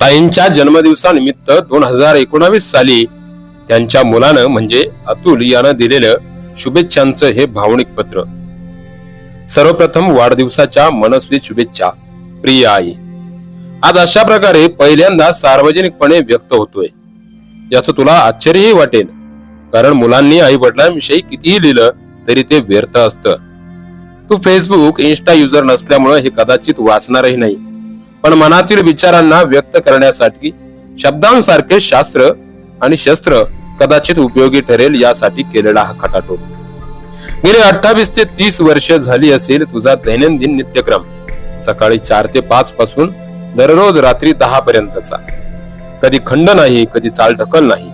ताईंच्या जन्मदिवसानिमित्त दोन हजार एकोणावीस साली त्यांच्या मुलानं म्हणजे अतुल यानं दिलेलं शुभेच्छांचं हे भावनिक पत्र. सर्वप्रथम वाढदिवसाच्या मनस्वी शुभेच्छा प्रिय आई. आज अशा प्रकारे पहिल्यांदा सार्वजनिकपणे व्यक्त होतोय. याचं तुला आश्चर्यही वाटेल कारण मुलांनी आई वडिलांविषयी कितीही लिहिलं तरी ते व्यर्थ असतं. तू फेसबुक इन्स्टा युजर नसल्यामुळे हे कदाचित वाचणारही नाही. पण मनातील विचारांना व्यक्त करण्यासाठी शब्दांसारखे शास्त्र आणि शस्त्र कदाचित उपयोगी ठरेल यासाठी केलेला हा खटाटोप. गेले अठ्ठावीस ते तीस वर्ष झाली असेल तुझा दैनंदिन नित्यक्रम. सकाळी चार ते पाच पासून दररोज रात्री दहा पर्यंतचा. कधी खंड नाही कधी चाल ढकल नाही.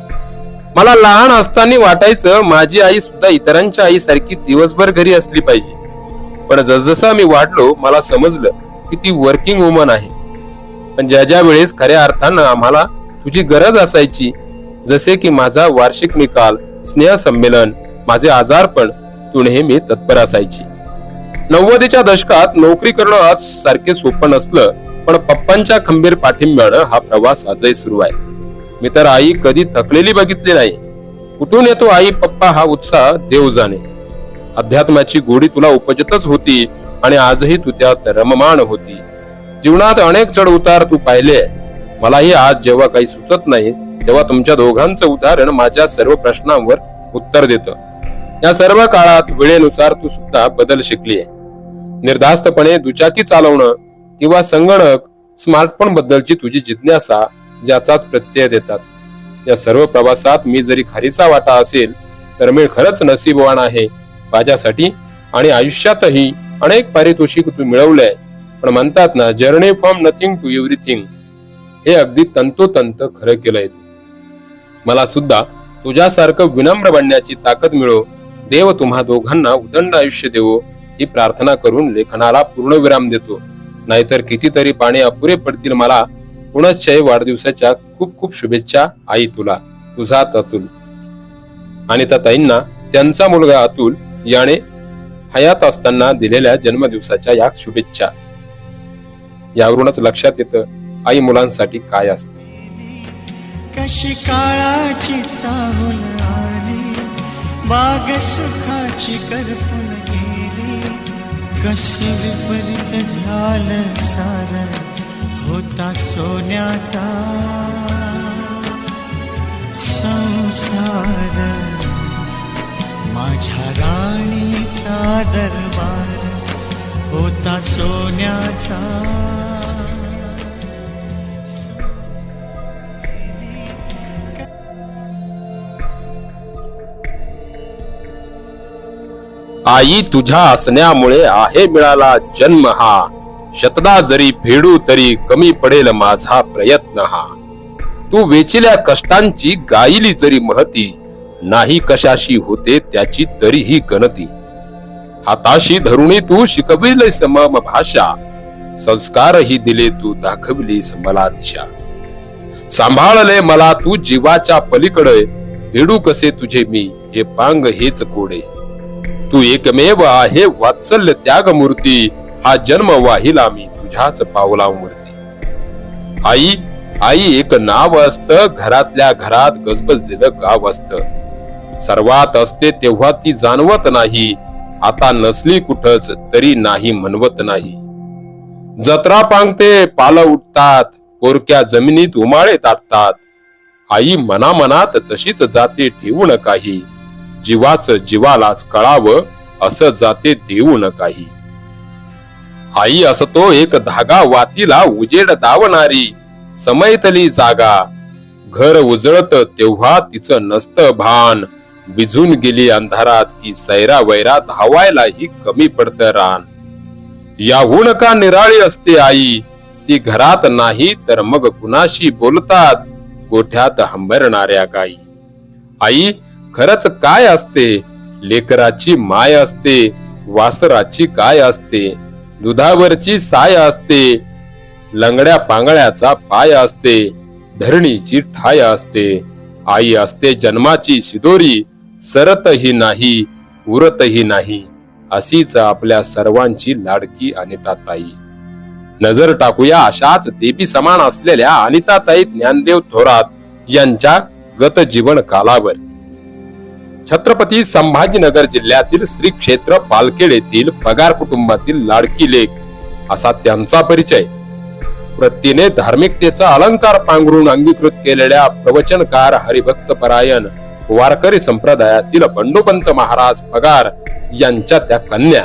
मला लहान असताना वाटायचं माझी आई सुद्धा इतरांच्या आईसारखी दिवसभर घरी असली पाहिजे. पण जसजसा मी वाढलो मला समजलं की ती वर्किंग वुमन आहे. पण ज्या ज्या वेळेस खऱ्या अर्थानं आम्हाला तुझी गरज असायची जसे की माझा वार्षिक निकाल स्नेह संमेलन माझे आजारपण तू नेहमी तत्पर असायची. नव्वदीच्या दशकात नोकरी करणं आज सारखे सोपं नसलं पण पप्पांच्या खंबीर पाठिंब्यानं हा प्रवास आजही सुरू आहे. मी तर आई कधी थकलेली बघितली नाही. कुठून येतो आई पप्पा हा उत्साह देव जाणे. अध्यात्माची गोडी तुला उपजतच होती आणि आजही तू त्यात रममाण होती. जीवनात अनेक चढ उतार तू पाहिले. मलाही आज जेव्हा काही सुचत नाही तेव्हा तुमच्या दोघांचं उदाहरण माझ्या सर्व प्रश्नांवर उत्तर देतं. या सर्व काळात वेळेनुसार तू सुद्धा बदल शिकली आहे निर्धास्तपणे दुचाकी चालवणं किंवा संगणक स्मार्टफोन बद्दलची तुझी जिज्ञासा ज्याचाच प्रत्यय देतात. या सर्व प्रवासात मी जरी खारीचा वाटा असेल तर मी खरंच नसीबवान आहे. माझ्यासाठी आणि आयुष्यातही अनेक पारितोषिक तू मिळवलंय. पण म्हणतात ना journey from nothing to everything हे अगदी तंतोतंत खरं केलंय मला सुद्धा तुझ्यासारखं विनम्र बनण्याची ताकद मिळो. देव तुम्हा दोघांना उदंड आयुष्य देवो. ही प्रार्थना करून लेखनाला पूर्णविराम देतो. नाहीतर कितीतरी पाणी अपुरे पडतील मला. पुनश्चय वाढदिवसाच्या खूप खूप शुभेच्छा आई तुला. तुझा अतुल आणि ताईंना त्यांचा मुलगा अतुल याने हयात असताना दिलेल्या जन्मदिवसाच्या या शुभेच्छा. यावरूनच लक्षात येतं आई मुलांसाठी काय असते. कशी काळाची चाहूल आली बाग सुखाची करपून गेली कशी विपरीत झालं सार होता सोन्याचा संसार. माझ्या राणीचा दरबार होता सोन्याचा. आई तुझ्या असण्यामुळे आहे मिळाला जन्म हा. शतदा जरी फेडू तरी कमी पडेल माझा प्रयत्न हा. तू वेचिल्या कष्टांची गायली जरी महती नाही कशाशी होते त्याची तरीही गणती. हाताशी धरुणी तू शिकविले समम भाषा संस्कारही दिले तू दाखविलीस मला दिशा. सांभाळले मला तू जीवाच्या पलीकडे फेडू कसे तुझे मी हे पांग हेच कोडे. तू एकमेव आहे वात्सल्य त्याग मूर्ती हा जन्म वाहिला मी तुझ्याच पावला मूर्ती आई आई एक नाव असत घरातल्या घरात गजबजलेलं गाव असत. सर्वात असते तेव्हा ती जाणवत नाही आता नसली कुठच तरी नाही म्हणवत नाही. जत्रा पांगते पाल उठतात पोरक्या जमिनीत उमाळे ताटतात. आई मनामनात तशीच जाते ठेवून काही. जीवाच जीवालाच कळावं असं जाते देऊन काही. आई असतो एक धागा वातीला उजेड दावणारी समयतली जागा. घर उजळत तेव्हा तिचं नसतं भान. विझून गेली अंधारात की सैरा वैरा धावायलाही कमी पडतं रान. याहून का निराळी असते आई? ती घरात नाही तर मग कुणाशी बोलतात? गोठ्यात हंबरणाऱ्या गाई. आई खरच काय असते? लेकराची माय असते वासराची काय असते? दुधावरची साय असते लंगड्या पांगळ्याचा पाय असते धरणीची ठाय असते. आई असते जन्माची शिदोरी सरतही नाही उरतही नाही. अशीच आपल्या सर्वांची लाडकी अनिताताई नजर टाकूया अशाच देवी समान असलेल्या अनिताताई ज्ञानदेव थोरात यांच्या गत जीवन कालावर. छत्रपती संभाजीनगर जिल्ह्यातील श्री क्षेत्र पालखेड येथील पगार कुटुंबातील लाडकी लेख असा त्यांचा परिचय. प्रतीने धार्मिकतेचा अलंकार पांघरून अंगीकृत केलेल्या प्रवचनकार हरिभक्त परायण वारकरी संप्रदायातील बंडोपंत महाराज पगार यांच्या त्या कन्या.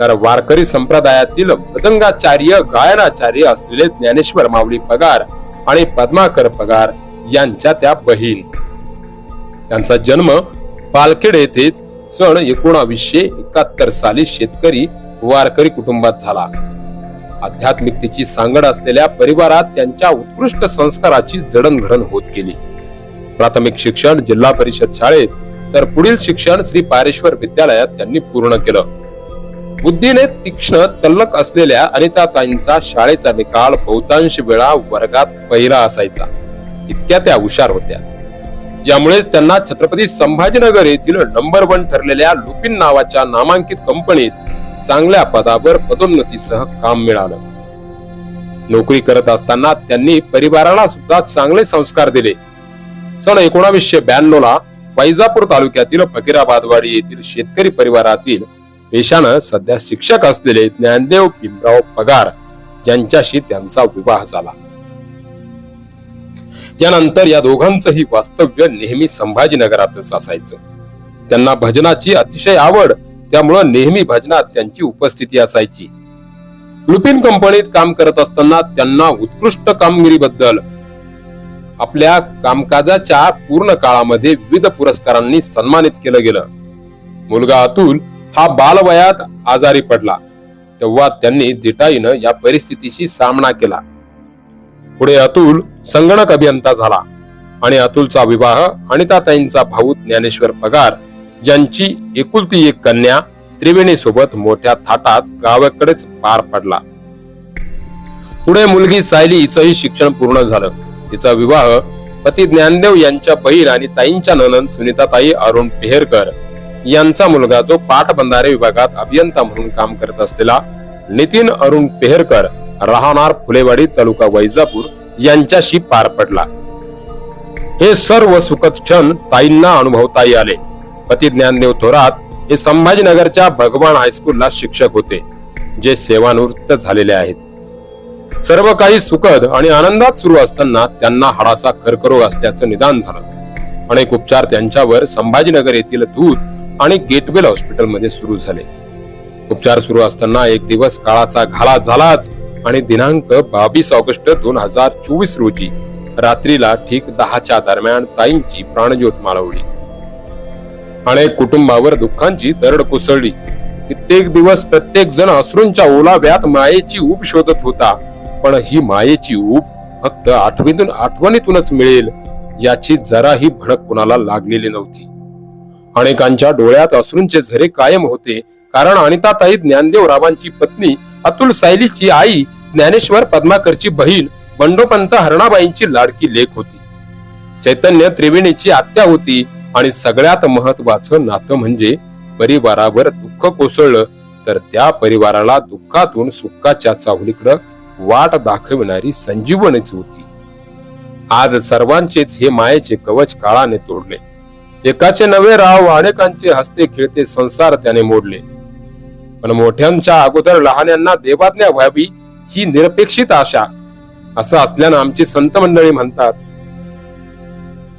तर वारकरी संप्रदायातील मृदंगाचार्य गायनाचार्य असलेले ज्ञानेश्वर माऊली पगार आणि पद्माकर पगार यांच्या त्या बहीण. त्यांचा जन्म पालखेड येथेच सण एकोणावीसशे एकाहत्तर साली शेतकरी वारकरी कुटुंबात झाला. आध्यात्मिकतेची सांगड असलेल्या परिवारात त्यांच्या उत्कृष्ट संस्काराची जडणघडण होत गेली. प्राथमिक शिक्षण जिल्हा परिषद शाळेत तर पुढील शिक्षण श्री पारेश्वर विद्यालयात त्यांनी पूर्ण केलं. बुद्धीने तीक्ष्ण तल्लक असलेल्या अनिताताईंचा शाळेचा निकाल बहुतांश वेळा वर्गात पहिला असायचा. इतक्या त्या हुशार होत्या. ज्यामुळेच त्यांना छत्रपती संभाजीनगर येथील नंबर वन ठरलेल्या लुपिन नावाच्या नामांकित कंपनीत चांगल्या पदावर पदोन्नतीसह काम मिळालं. नोकरी करत असताना त्यांनी परिवाराला सुद्धा चांगले संस्कार दिले. सन एकोणावीसशे ब्याण्णव ला वैजापूर तालुक्यातील फकीराबादवाडी येथील शेतकरी परिवारातील पेशानं सध्या शिक्षक असलेले ज्ञानदेव भीमराव पगार यांच्याशी त्यांचा विवाह झाला. यानंतर या दोघांचंही वास्तव्य नेहमी संभाजीनगरातच असायचं. त्यांना भजनाची अतिशय आवड त्यामुळं नेहमी भजनात त्यांची उपस्थिती असायची. लुपिन कंपनीत काम करत असताना त्यांना उत्कृष्ट कामगिरीबद्दल आपल्या कामकाजाच्या पूर्ण काळामध्ये विविध पुरस्कारांनी सन्मानित केलं गेलं. मुलगा अतुल हा बालवयात आजारी पडला तेव्हा त्यांनी दिटाईनं या परिस्थितीशी सामना केला. पुढे अतुल संगणक अभियंता झाला आणि अतुलचा विवाह अनिताताईंचा भाऊ ज्ञानेश्वर पगार यांची एकुलती एक कन्या त्रिवेणी सोबत मोठ्या थाटात गावाकडेच पार पडला. पुढे मुलगी सायली हिचंही शिक्षण पूर्ण झालं. तिचा विवाह पती ज्ञानदेव यांच्या बहीण आणि ताईंच्या ननन सुनीताताई अरुण पेहरकर यांचा मुलगा जो पाटबंधारे विभागात अभियंता म्हणून काम करत असलेला नितीन अरुण पेहरकर राहणार फुलेवाडी तालुका वैजापूर यांच्याशी पार पडला. हे सर्व सुखद क्षण ताईंना अनुभवता आले. पती ज्ञानदेव थोरात हे संभाजीनगरच्या भगवान हायस्कूलला शिक्षक होते जे सेवानिवृत्त झालेले आहेत. सर्व काही सुखद आणि आनंदात सुरू असताना त्यांना हाडाचा कर्करोग असल्याचं निदान झालं. अनेक उपचार त्यांच्यावर संभाजीनगर येथील दूध आणि गेटवेल हॉस्पिटलमध्ये सुरू झाले. उपचार सुरू असताना एक दिवस काळाचा घाला झालाच आणि दिनांक बावीस ऑगस्ट दोन हजार चोवीस रोजी रात्रीला ठीक दहाच्या दरम्यान ताईंची प्राणज्योत माळवली अनेक कुटुंबावर दुःखांची दरड कोसळली. कित्येक दिवस प्रत्येक जण अश्रूंच्या ओलाव्यात मायेची ऊब शोधत होता. पण ही मायेची ऊब फक्त आठवणीतून आठवणीतूनच मिळेल याची जराही भणक कुणाला लागलेली नव्हती. अनेकांच्या डोळ्यात अश्रूंचे झरे कायम होते कारण अनिताताई ज्ञानदेव रावांची पत्नी अतुल सायलीची आई ज्ञानेश्वर पद्माकरची बहीण बंडोपंत हरणाबाईंची लाडकी लेख होती. चैतन्य त्रिवेणीची आत्या होती आणि सगळ्यात महत्वाचं नातं म्हणजे परिवारावर दुःख कोसळलं तर त्या परिवाराला दुःखातून सुखाच्या चावलीकडं वाट दाखविणारी संजीवनीच होती. आज सर्वांचेच हे मायेचे कवच काळाने तोडले. एकाचे नवे राव अनेकांचे हस्ते खेळते संसार त्याने मोडले. पण मोठ्यांच्या अगोदर लहान्यांना देवाज्ञा व्हावी ही निरपेक्षित आशा. असं असल्यानं आमची संत मंडळी म्हणतात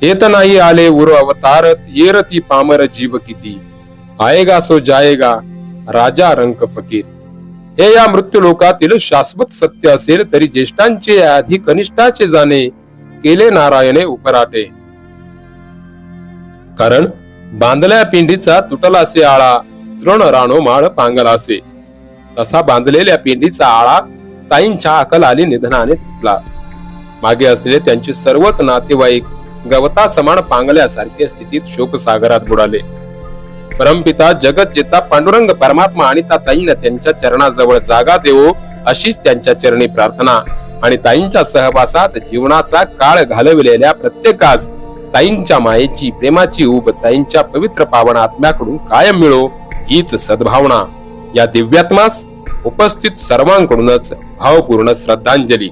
येत नाही आले उर अवतारत येरती पामर जीव किती. आएगा सो जायगा राजा रंक फकीर. हे या मृत्यू लोकातील शाश्वत सत्य असेल तरी ज्येष्ठांचे आधी कनिष्ठाचे जाणे केले नारायणे उपराटे. कारण बांधल्या पिंडीचा तुटलासे आळा तृण राणो माळ पांगलासे. तसा बांधलेल्या पिंडीचा आळा ताईंच्या अकल आली निधनाने तुटला. मागे असलेले त्यांचे सर्वच नातेवाईक गवता समान पांगल्यासारख्या स्थितीत शोकसागरात बुडाले. परमपिता जगत जेता पांडुरंग परमात्मा आणि त्या ताईंना त्यांच्या चरणाजवळ जागा देवो अशीच त्यांच्या चरणी प्रार्थना आणि ताईंच्या सहवासात जीवनाचा काळ घालविलेल्या प्रत्येकास ताईंच्या मायेची प्रेमाची उब ताईंच्या पवित्र पावन आत्म्याकडून कायम मिळो. हीच सद्भावना. या दिव्यात्मास उपस्थित सर्वांकडूनच भावपूर्ण श्रद्धांजली.